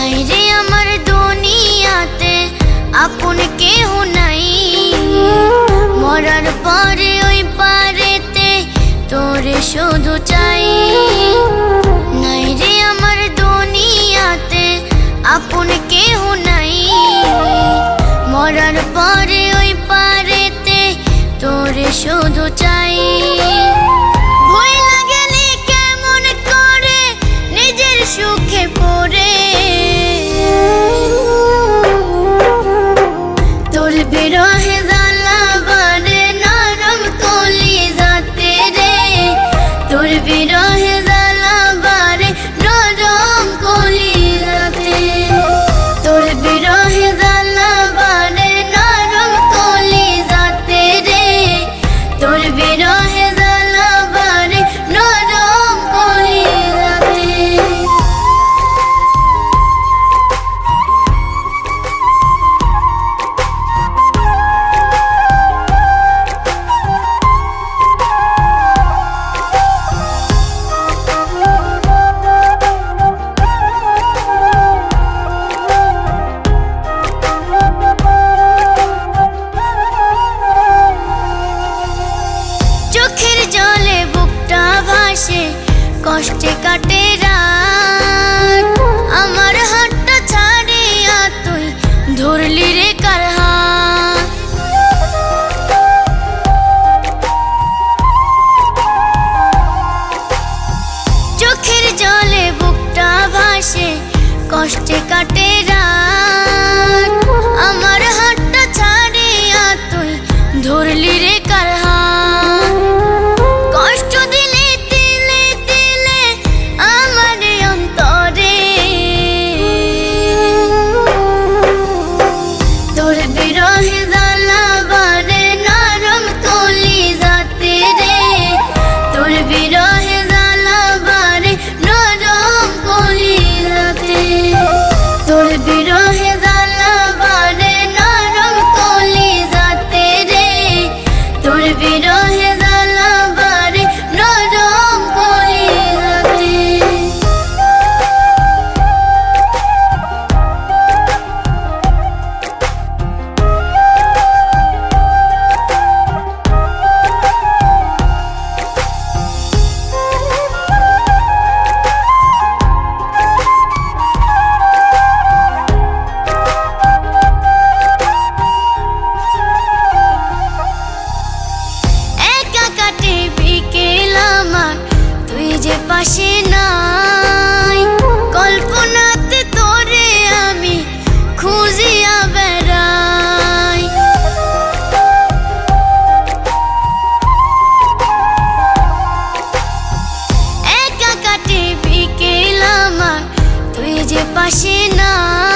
নাই রে আমার দুনিয়াতে, আপন কেহ নাই। মরার পরে ওই পারেতে তোরে শুধু চাই। নাই রে আমার দুনিয়াতে, আপন কেহ নাই। মরার পরে ওই পারেতে তোরে শুধু চাই। राहेदार ভালোবাসে, কষ্টে কাটে রাত। আমার হাতটা ছাড়িয়া তুই ধরলি রে কার চোখের জলে বুকটা ভাসে, কষ্টে কাটে পাশে নাই। কল্পনাতে তোরে আমি খুঁজিয়া বেড়াই। একা কাটে বিকেল আমার, তুই যে পাশে নাই।